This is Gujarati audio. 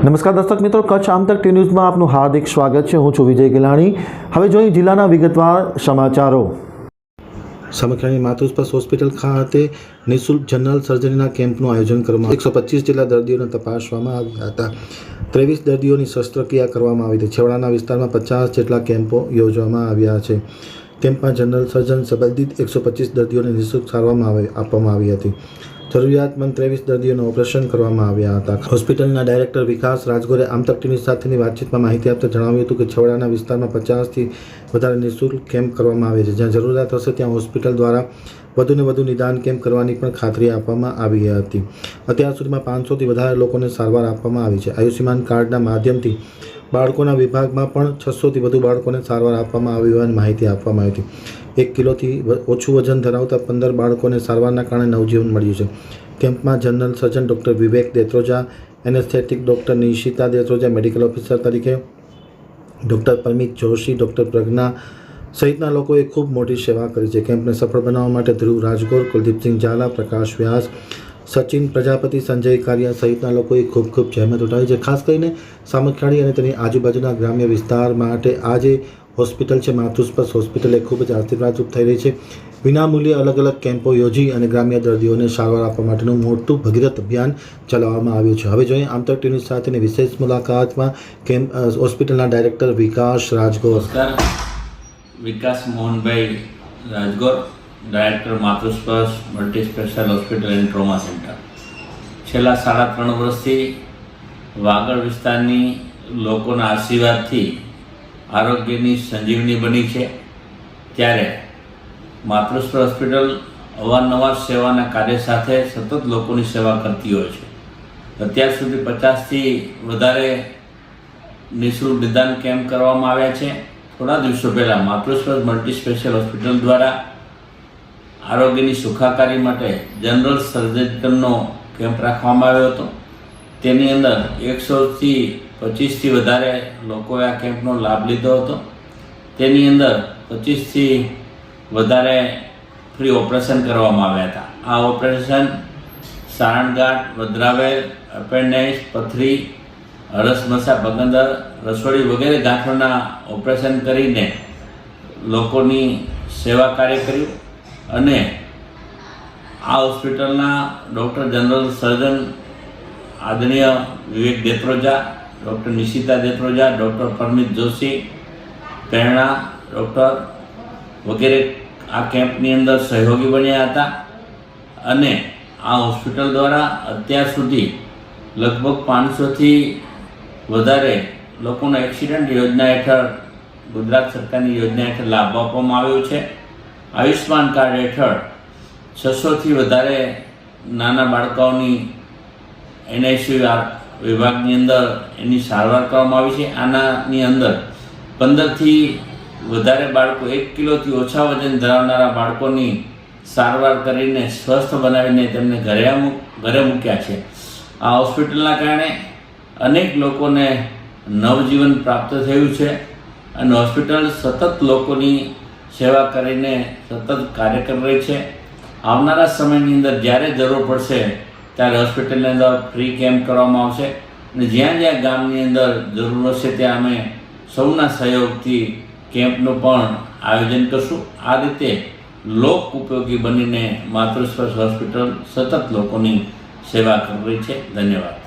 નમસ્કાર દર્શક મિત્રો, કચ્છ આમતક ટી ન્યૂઝમાં આપનું હાર્દિક સ્વાગત છે. હું છું વિજય ગિલાણી. હવે જોઈએ જિલ્લાના વિગતવાર સમાચારો. સમખ્યાની માતૃસ્પર્શ હોસ્પિટલ ખાતે નિઃશુલ્ક જનરલ સર્જરીના કેમ્પનું આયોજન કરવામાં એકસો પચીસ જેટલા દર્દીઓને તપાસવામાં આવ્યા હતા. ત્રેવીસ દર્દીઓની શસ્ત્રક્રિયા કરવામાં આવી હતી. છેવાડાના વિસ્તારમાં પચાસ જેટલા કેમ્પો યોજવામાં આવ્યા છે. કેમ્પમાં જનરલ સર્જન સંબંધિત એકસો પચીસ દર્દીઓને નિઃશુલ્ક સારવારમાં આપવામાં આવી હતી. જરૂરિયાતમંદ ત્રેવીસ દર્દીઓનું ઓપરેશન કરવામાં આવ્યા હતા. હોસ્પિટલના ડાયરેક્ટર વિકાસ રાજગોરે આમતક ટીવી સાથેની વાતચીતમાં માહિતી આપતા જણાવ્યું હતું કે છેવાડાના વિસ્તારમાં પચાસથી વધારે નિઃશુલ્ક કેમ્પ કરવામાં આવે છે. જ્યાં જરૂરિયાત હશે ત્યાં હોસ્પિટલ દ્વારા વધુને વધુ નિદાન કેમ્પ કરવાની પણ ખાતરી આપવામાં આવી હતી. અત્યાર સુધીમાં પાંચસોથી વધારે લોકોને સારવાર આપવામાં આવી છે. આયુષ્યમાન કાર્ડના માધ્યમથી બાળકોના વિભાગમાં પણ છસોથી વધુ બાળકોને સારવાર આપવામાં આવી હોવાની માહિતી આપવામાં આવી હતી. એક કિલોથી ઓછું વજન ધરાવતા પંદર બાળકોને સારવારના કારણે નવજીવન મળ્યું છે. કેમ્પમાં general surgeon doctor Vivek Detroja, anaesthetic doctor Nishita Detroja, medical officer તરીકે ડૉક્ટર પરમિત જોશી, ડૉક્ટર પ્રજ્ઞા સહિતના લોકોએ ખૂબ મોટી સેવા કરી છે. કેમ્પને સફળ બનાવવા માટે ધ્રુવ રાજગોર, કુલદીપસિંહ ઝાલા, પ્રકાશ વ્યાસ સચિન, પ્રજાપતિ, સંજય કારિયા સહિતના લોકોએ ખૂબ ખૂબ જહેમત ઉઠાવી છે. ખાસ કરીને સામખિયાળી અને તેની આજુબાજુના ગ્રામ્ય વિસ્તાર માટે આ જે હોસ્પિટલ છે. માતૃસ્પર્શ હોસ્પિટલ એ ખૂબ જ આશીર્વાદરૂપ થઈ રહી છે. વિનામૂલ્યે અલગ અલગ કેમ્પો યોજી અને ગ્રામ્ય દર્દીઓને સારવાર આપવા માટેનું મોટું ભગીરથ અભિયાન ચલાવવામાં આવ્યું છે. હવે જોઈએ આમતક ટીવી સાથેની વિશેષ મુલાકાતમાં કેમ્પ હોસ્પિટલના director Vikas Rajgor. Vikas Mohanbhai Rajgor. Director Matrusparsh multi special hospital and trauma centre. છેલ્લા સાડા ત્રણ વર્ષથી વાગડ વિસ્તારની લોકોના આશીર્વાદથી આરોગ્યની સંજીવની બની છે. ત્યારે માતૃસ્પર્શ હોસ્પિટલ અવારનવાર સેવાના કાર્ય સાથે સતત લોકોની સેવા કરતી હોય છે. અત્યાર સુધી પચાસથી વધારે નિઃશુલ્ક નિદાન કેમ્પ કરવામાં આવ્યા છે. થોડા દિવસો પહેલાં માતૃસ્પર્શ મલ્ટી સ્પેશિયલ હોસ્પિટલ દ્વારા આરોગ્યની સુખાકારી માટે જનરલ સર્જનનો કેમ્પ રાખવામાં આવ્યો હતો. તેની અંદર એકસોથી પચીસથી વધારે લોકોએ આ કેમ્પનો લાભ લીધો હતો. તેની અંદર પચીસથી વધારે ફ્રી ઓપરેશન કરવામાં આવ્યા હતા. આ ઓપરેશન સારણગાંઠ વદ્રાવેલ અપેન્ડાઇસ પથરી હરસમસા બગંદર રસોડી વગેરે ગાંઠોના ઓપરેશન કરીને લોકોની સેવા કાર્ય કર્યું. અને આ હોસ્પિટલના ડૉક્ટર જનરલ સર્જન આદરણીય Vivek Detroja, doctor Nishita Detroja, doctor Paramit Joshi, Prerna doctor વગેરે આ કેમ્પની અંદર સહયોગી બન્યા હતા અને આ હોસ્પિટલ દ્વારા અત્યાર સુધી લગભગ પાંચસોથી વધારે લોકોના એક્સિડન્ટ યોજના હેઠળ ગુજરાત સરકારની યોજના હેઠળ લાભ આપવામાં આવ્યો છે. આયુષ્માન કાર્ડ હેઠળ છસોથી વધારે નાના બાળકોની એનઆઈસી વિભાગની અંદર એની સારવાર કરવામાં આવી છે. આનાની અંદર પંદરથી વધારે બાળકો, એક કિલોથી ઓછા વજન ધરાવનારા બાળકોની સારવાર કરીને સ્વસ્થ બનાવીને તેમને ઘરે ઘરે મૂક્યા છે. આ હોસ્પિટલના કારણે અનેક લોકોને નવજીવન પ્રાપ્ત થયું છે અને હોસ્પિટલ સતત લોકોની સેવા કરીને સતત કાર્ય કરી રહી છે. આવનારા સમયની અંદર જ્યારે જરૂર પડશે ત્યારે હોસ્પિટલની અંદર ફ્રી કેમ્પ કરવામાં આવશે. અને જ્યાં જ્યાં ગામની અંદર જરૂર હશે ત્યાં અમે સૌના સહયોગથી કેમ્પનું પણ આયોજન કરશું. આ રીતે લોક ઉપયોગી બનીને માતૃસ્પર્શ હોસ્પિટલ સતત લોકોની સેવા કરી રહી છે. ધન્યવાદ.